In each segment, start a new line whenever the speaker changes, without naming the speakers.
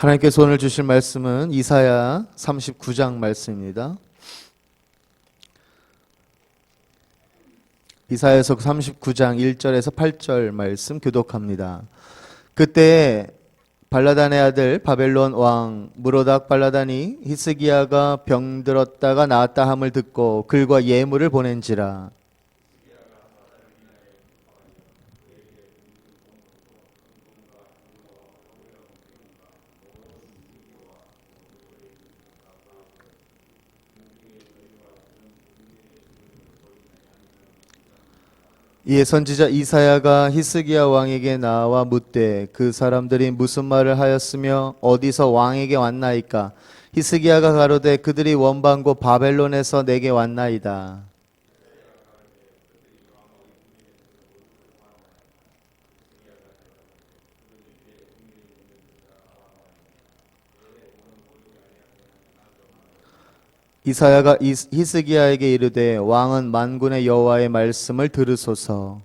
하나님께서 오늘 주실 말씀은 이사야 39장 말씀입니다. 이사야서 39장 1절에서 8절 말씀 교독합니다. 그때 발라단의 아들 바벨론 왕 무로닥 발라단이 히스기야가 병들었다가 나았다 함을 듣고 글과 예물을 보낸지라 이에 선지자 이사야가 히스기야 왕에게 나와 묻되 그 사람들이 무슨 말을 하였으며 어디서 왕에게 왔나이까? 히스기야가 가로되 그들이 원방고 바벨론에서 내게 왔나이다 이사야가 이- 히스기야에게 이르되 왕은 만군의 여호와의 말씀을 들으소서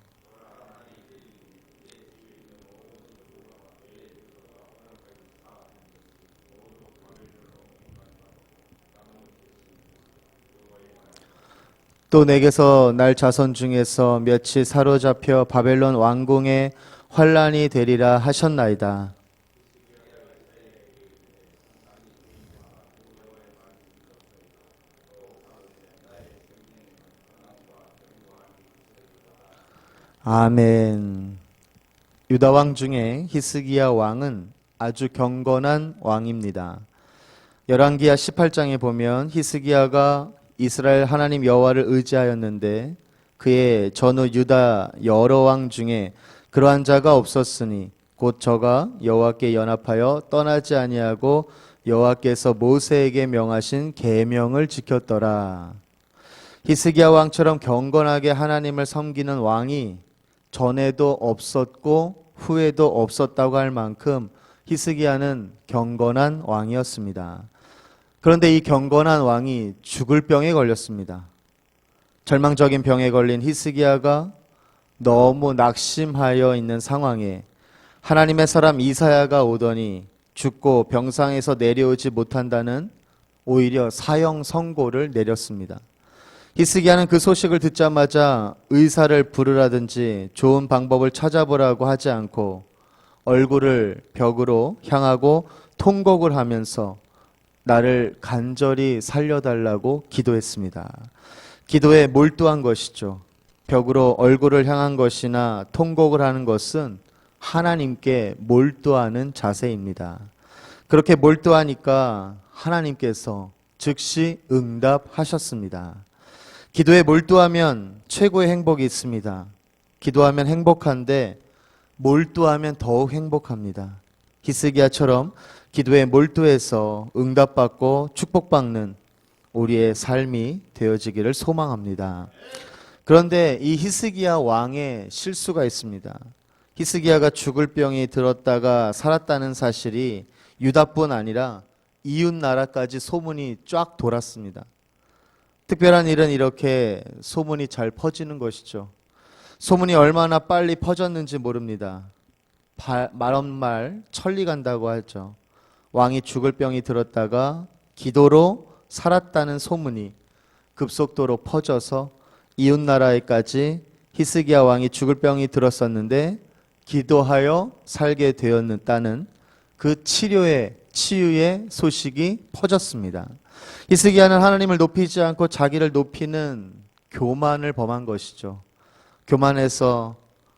또 내게서 날 자손 중에서 며칠 사로잡혀 바벨론 왕궁에 환란이 되리라 하셨나이다. 아멘. 유다 왕 중에 히스기야 왕은 아주 경건한 왕입니다. 열왕기야 18장에 보면 히스기야가 이스라엘 하나님 여호와를 의지하였는데 그의 전후 유다 여러 왕 중에 그러한 자가 없었으니 곧 저가 여호와께 연합하여 떠나지 아니하고 여호와께서 모세에게 명하신 계명을 지켰더라. 히스기야 왕처럼 경건하게 하나님을 섬기는 왕이 전에도 없었고 후에도 없었다고 할 만큼 히스기야는 경건한 왕이었습니다. 그런데 이 경건한 왕이 죽을 병에 걸렸습니다. 절망적인 병에 걸린 히스기야가 너무 낙심하여 있는 상황에 하나님의 사람 이사야가 오더니 죽고 병상에서 내려오지 못한다는 오히려 사형 선고를 내렸습니다. 히스기야는 그 소식을 듣자마자 의사를 부르라든지 좋은 방법을 찾아보라고 하지 않고 얼굴을 벽으로 향하고 통곡을 하면서 나를 간절히 살려달라고 기도했습니다. 기도에 몰두한 것이죠. 벽으로 얼굴을 향한 것이나 통곡을 하는 것은 하나님께 몰두하는 자세입니다. 그렇게 몰두하니까 하나님께서 즉시 응답하셨습니다. 기도에 몰두하면 최고의 행복이 있습니다. 기도하면 행복한데 몰두하면 더욱 행복합니다. 히스기야처럼 기도에 몰두해서 응답받고 축복받는 우리의 삶이 되어지기를 소망합니다. 그런데 이 히스기야 왕의 실수가 있습니다. 히스기야가 죽을 병이 들었다가 살았다는 사실이 유다뿐 아니라 이웃 나라까지 소문이 쫙 돌았습니다. 특별한 일은 이렇게 소문이 잘 퍼지는 것이죠. 소문이 얼마나 빨리 퍼졌는지 모릅니다. 말없말 천리 간다고 하죠. 왕이 죽을 병이 들었다가 기도로 살았다는 소문이 급속도로 퍼져서 이웃 나라에까지 히스기야 왕이 죽을 병이 들었었는데 기도하여 살게 되었다는 그 치료의 치유의 소식이 퍼졌습니다. 히스기야는 하나님을 높이지 않고 자기를 높이는 교만을 범한 것이죠. 교만해서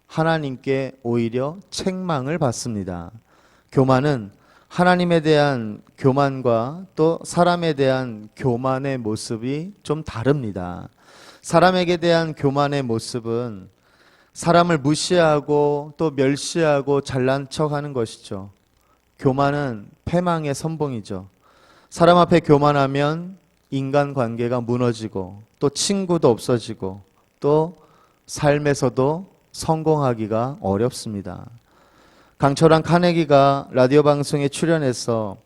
하나님께 오히려 책망을 받습니다. 교만은 하나님에 대한 교만과 또 사람에 대한 교만의 모습이 좀 다릅니다. 사람에게 대한 교만의 모습은 사람을 무시하고 또 멸시하고 잘난 척 하는 것이죠. 교만은 패망의 선봉이죠. 사람 앞에 교만하면 인간 관계가 무너지고 또 친구도 없어지고 또 삶에서도 성공하기가 어렵습니다. 강철한 카네기가 라디오 방송에 출연해서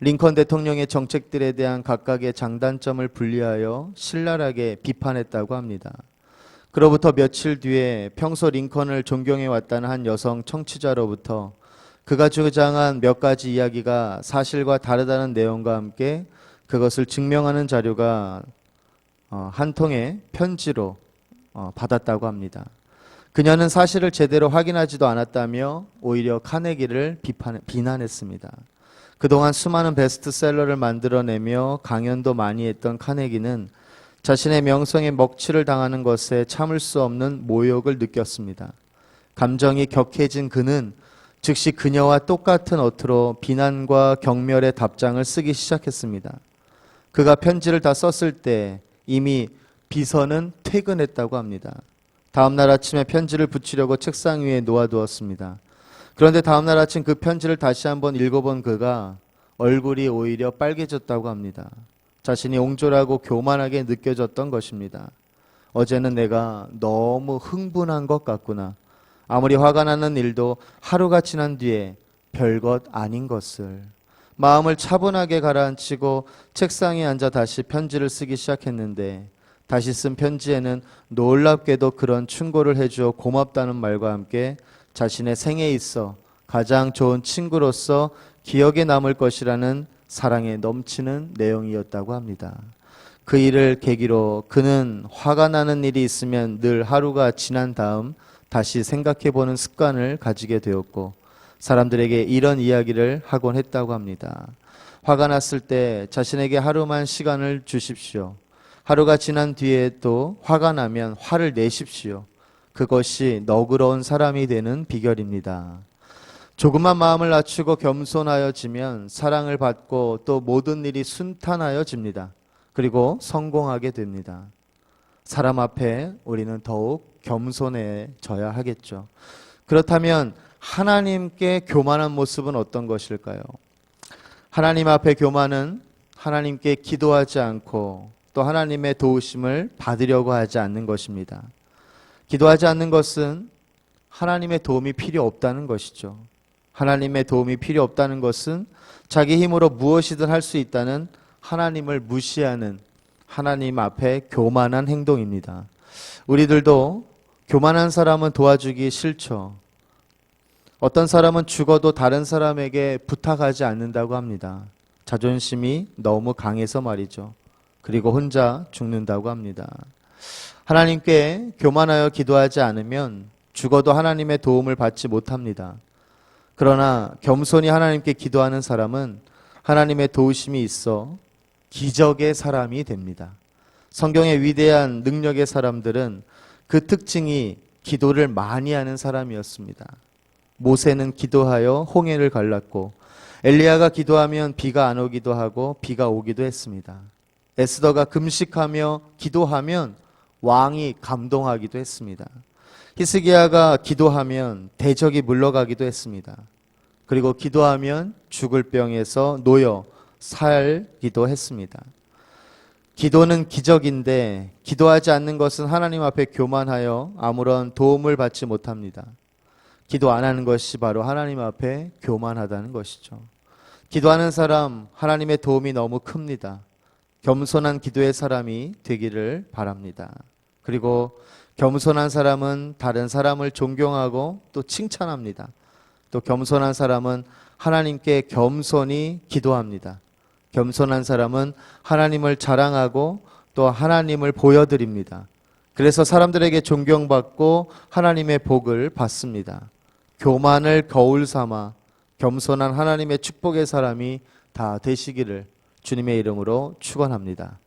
링컨 대통령의 정책들에 대한 각각의 장단점을 분리하여 신랄하게 비판했다고 합니다. 그로부터 며칠 뒤에 평소 링컨을 존경해 왔다는 한 여성 청취자로부터 그가 주장한 몇 가지 이야기가 사실과 다르다는 내용과 함께 그것을 증명하는 자료가 어, 한 통의 편지로 어, 받았다고 합니다. 그녀는 사실을 제대로 확인하지도 않았다며 오히려 카네기를 비판, 비난했습니다. 그동안 수많은 베스트셀러를 만들어내며 강연도 많이 했던 카네기는 자신의 명성에 먹칠을 당하는 것에 참을 수 없는 모욕을 느꼈습니다. 감정이 격해진 그는 즉시 그녀와 똑같은 어투로 비난과 경멸의 답장을 쓰기 시작했습니다. 그가 편지를 다 썼을 때 이미 비서는 퇴근했다고 합니다. 다음 날 아침에 편지를 붙이려고 책상 위에 놓아두었습니다. 그런데 다음 날 아침 그 편지를 다시 한번 읽어본 그가 얼굴이 오히려 빨개졌다고 합니다. 자신이 옹졸하고 교만하게 느껴졌던 것입니다. 어제는 내가 너무 흥분한 것 같구나. 아무리 화가 나는 일도 하루가 지난 뒤에 별것 아닌 것을. 마음을 차분하게 가라앉히고 책상에 앉아 다시 편지를 쓰기 시작했는데 다시 쓴 편지에는 놀랍게도 그런 충고를 해주어 고맙다는 말과 함께 자신의 생에 있어 가장 좋은 친구로서 기억에 남을 것이라는 사랑에 넘치는 내용이었다고 합니다. 그 일을 계기로 그는 화가 나는 일이 있으면 늘 하루가 지난 다음 다시 생각해 보는 습관을 가지게 되었고 사람들에게 이런 이야기를 하곤 했다고 합니다. 화가 났을 때 자신에게 하루만 시간을 주십시오. 하루가 지난 뒤에 또 화가 나면 화를 내십시오. 그것이 너그러운 사람이 되는 비결입니다. 조금만 마음을 낮추고 겸손하여지면 사랑을 받고 또 모든 일이 순탄하여집니다. 그리고 성공하게 됩니다. 사람 앞에 우리는 더욱 겸손해져야 하겠죠. 그렇다면 하나님께 교만한 모습은 어떤 것일까요? 하나님 앞에 교만은 하나님께 기도하지 않고 또 하나님의 도우심을 받으려고 하지 않는 것입니다. 기도하지 않는 것은 하나님의 도움이 필요 없다는 것이죠. 하나님의 도움이 필요 없다는 것은 자기 힘으로 무엇이든 할 수 있다는 하나님을 무시하는 하나님 앞에 교만한 행동입니다. 우리들도 교만한 사람은 도와주기 싫죠. 어떤 사람은 죽어도 다른 사람에게 부탁하지 않는다고 합니다. 자존심이 너무 강해서 말이죠. 그리고 혼자 죽는다고 합니다. 하나님께 교만하여 기도하지 않으면 죽어도 하나님의 도움을 받지 못합니다. 그러나 겸손히 하나님께 기도하는 사람은 하나님의 도우심이 있어 기적의 사람이 됩니다. 성경의 위대한 능력의 사람들은 그 특징이 기도를 많이 하는 사람이었습니다. 모세는 기도하여 홍해를 갈랐고 엘리야가 기도하면 비가 안 오기도 하고 비가 오기도 했습니다. 에스더가 금식하며 기도하면 왕이 감동하기도 했습니다. 히스기야가 기도하면 대적이 물러가기도 했습니다. 그리고 기도하면 죽을 병에서 놓여 살기도 했습니다. 기도는 기적인데 기도하지 않는 것은 하나님 앞에 교만하여 아무런 도움을 받지 못합니다. 기도 안 하는 것이 바로 하나님 앞에 교만하다는 것이죠. 기도하는 사람 하나님의 도움이 너무 큽니다. 겸손한 기도의 사람이 되기를 바랍니다. 그리고 겸손한 사람은 다른 사람을 존경하고 또 칭찬합니다. 또 겸손한 사람은 하나님께 겸손히 기도합니다. 겸손한 사람은 하나님을 자랑하고 또 하나님을 보여드립니다. 그래서 사람들에게 존경받고 하나님의 복을 받습니다. 교만을 거울 삼아 겸손한 하나님의 축복의 사람이 다 되시기를 주님의 이름으로 축원합니다.